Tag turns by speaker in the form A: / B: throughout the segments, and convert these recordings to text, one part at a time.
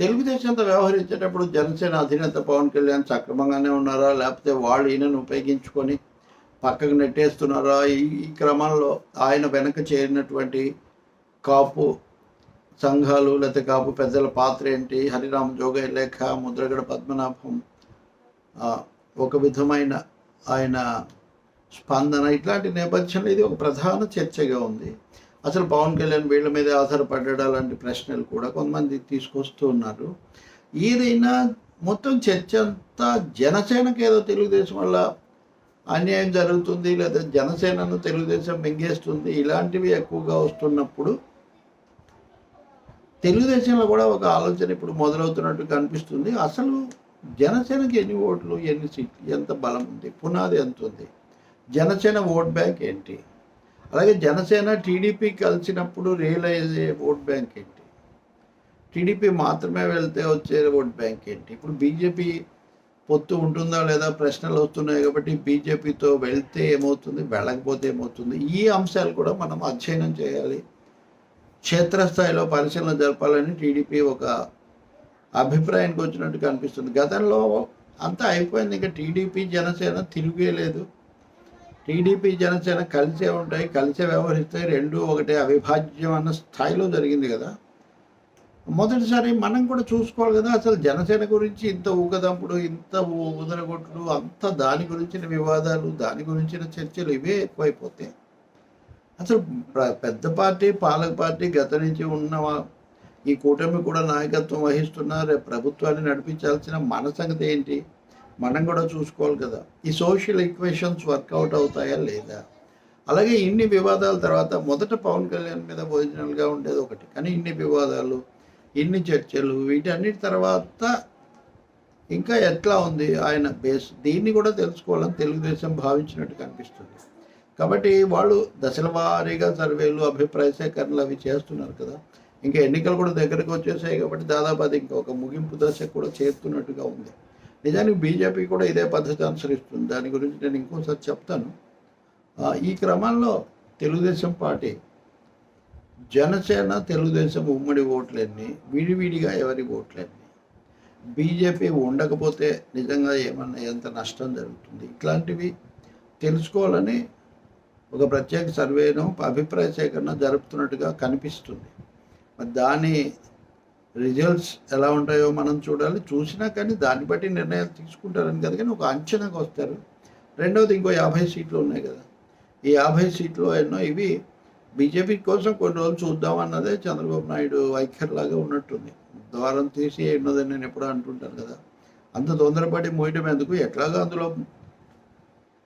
A: తెలుగుదేశంతో వ్యవహరించేటప్పుడు జనసేన అధినేత పవన్ కళ్యాణ్ సక్రమంగానే ఉన్నారా? లేకపోతే వాళ్ళు ఈయనను ఉపయోగించుకొని పక్కకు నెట్టేస్తున్నారా? ఈ క్రమంలో ఆయన వెనక చేరినటువంటి కాపు సంఘాలు లేకపోతే కాపు పెద్దల పాత్ర ఏంటి? హరిరామ్ జోగయ్య లేఖ ముద్రగడ పద్మనాభం ఒక విధమైన ఆయన స్పందన ఇట్లాంటి నేపథ్యంలో ఇది ఒక ప్రధాన చర్చగా ఉంది. అసలు పవన్ కళ్యాణ్ వీళ్ళ మీద ఆధారపడ్డా లాంటి ప్రశ్నలు కూడా కొంతమంది తీసుకొస్తూ ఉన్నారు. ఏదైనా మొత్తం చర్చ అంతా జనసేనకి ఏదో తెలుగుదేశం వల్ల అన్యాయం జరుగుతుంది లేదా జనసేనను తెలుగుదేశం మింగేస్తుంది ఇలాంటివి ఎక్కువగా వస్తున్నప్పుడు తెలుగుదేశంలో కూడా ఒక ఆలోచన ఇప్పుడు మొదలవుతున్నట్టు కనిపిస్తుంది. అసలు జనసేనకి ఎన్ని ఓట్లు ఎన్ని సీట్లు ఎంత బలం ఉంది పునాది ఎంత ఉంది? జనసేన ఓట్ బ్యాంక్ ఏంటి? అలాగే జనసేన టీడీపీ కలిసినప్పుడు రియలైజ్ అయ్యే ఓట్ బ్యాంక్ ఏంటి? టీడీపీ మాత్రమే వెళ్తే వచ్చే ఓట్ బ్యాంక్ ఏంటి? ఇప్పుడు బీజేపీ పొత్తు ఉంటుందా లేదా ప్రశ్నలు వస్తున్నాయి కాబట్టి బీజేపీతో వెళ్తే ఏమవుతుంది వెళ్ళకపోతే ఏమవుతుంది? ఈ అంశాలు కూడా మనం అధ్యయనం చేయాలి. క్షేత్రస్థాయిలో పరిశీలన జరపాలని టీడీపీ ఒక అభిప్రాయానికి వచ్చినట్టు కనిపిస్తుంది గతంలో అంతా అయిపోయింది. ఇంకా టీడీపీ జనసేన తిరిగే లేదు టీడీపీ జనసేన కలిసే ఉంటాయి కలిసే వ్యవహరిస్తాయి రెండు ఒకటే అవిభాజ్యం అన్న స్థాయిలో జరిగింది కదా. మొదటిసారి మనం కూడా చూసుకోవాలి కదా అసలు జనసేన గురించి ఇంత ఊగదంపుడు ఇంత ఉదరగొట్టుడు అంత దాని గురించిన వివాదాలు దాని గురించిన చర్చలు ఇవే ఎక్కువైపోతాయి. అసలు ప్ర- పెద్ద పార్టీ పాలక పార్టీ గత నుంచి ఉన్న ఈ కూటమి కూడా నాయకత్వం వహిస్తున్న రేపు ప్రభుత్వాన్ని నడిపించాల్సిన మన సంగతి ఏంటి? మనం కూడా చూసుకోవాలి కదా. ఈ సోషల్ ఈక్వేషన్స్ వర్కౌట్ అవుతాయా లేదా? అలాగే ఇన్ని వివాదాల తర్వాత మొదట పవన్ కళ్యాణ్ మీద ఒరిజినల్గా ఉండేది ఒకటి. కానీ ఇన్ని వివాదాలు ఇన్ని చర్చలు వీటన్నిటి తర్వాత ఇంకా ఎట్లా ఉంది ఆయన బేస్ దీన్ని కూడా తెలుసుకోవాలని తెలుగుదేశం భావించినట్టు కనిపిస్తుంది. కాబట్టి వాళ్ళు దశల వారీగా సర్వేలు అభిప్రాయ సేకరణలు అవి చేస్తున్నారు కదా. ఇంకా ఎన్నికలు కూడా దగ్గరకు వచ్చేసాయి కాబట్టి దాదాపు అది ఇంకా ఒక ముగింపు దశ కూడా చేరుతున్నట్టుగా ఉంది. నిజానికి బీజేపీ కూడా ఇదే పద్ధతి అనుసరిస్తుంది. దాని గురించి నేను ఇంకోసారి చెప్తాను. ఈ క్రమంలో తెలుగుదేశం పార్టీ జనసేన తెలుగుదేశం ఉమ్మడి ఓట్లన్నీ విడివిడిగా ఎవరి ఓట్లన్నీ బీజేపీ ఉండకపోతే నిజంగా ఏమన్నా ఎంత నష్టం జరుగుతుంది? ఇట్లాంటివి తెలుసుకోవాలని ఒక ప్రత్యేక సర్వేను అభిప్రాయ సేకరణ జరుపుతున్నట్టుగా కనిపిస్తుంది. మరి దాని రిజల్ట్స్ ఎలా ఉంటాయో మనం చూడాలి. చూసినా కానీ దాన్ని బట్టి నిర్ణయాలు తీసుకుంటారని కదా కానీ ఒక అంచనాకు వస్తారు. రెండవది ఇంకో యాభై సీట్లు ఉన్నాయి కదా. ఈ యాభై సీట్లు ఎన్నో ఇవి బీజేపీ కోసం కొన్ని రోజులు చూద్దాం అన్నదే చంద్రబాబు నాయుడు వైఖరిలాగా ఉన్నట్టుంది. ద్వారం తీసి ఎన్నోదని నేను ఎప్పుడూ అంటుంటాను కదా. అంత తొందరపడి మోయడం ఎందుకు? ఎట్లాగా అందులో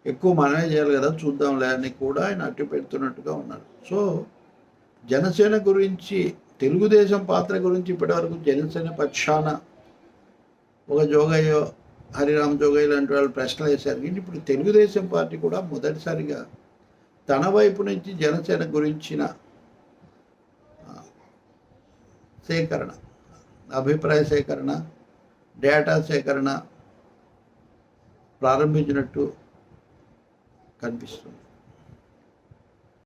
A: ఎక్కువ మనమే చేయాలి కదా చూద్దాంలే అని కూడా ఆయన అట్టి పెడుతున్నట్టుగా ఉన్నారు. సో జనసేన గురించి తెలుగుదేశం పాత్ర గురించి ఇప్పటివరకు జనసేన పక్షాన ఒక జోగయ్య హరిరామ్ జోగయ్య లాంటి వాళ్ళు ప్రశ్నలు వేశారు. ఇప్పుడు తెలుగుదేశం పార్టీ కూడా మొదటిసారిగా తన వైపు నుంచి జనసేన గురించిన సేకరణ అభిప్రాయ సేకరణ డేటా సేకరణ ప్రారంభించినట్టు కనిపిస్తుంది.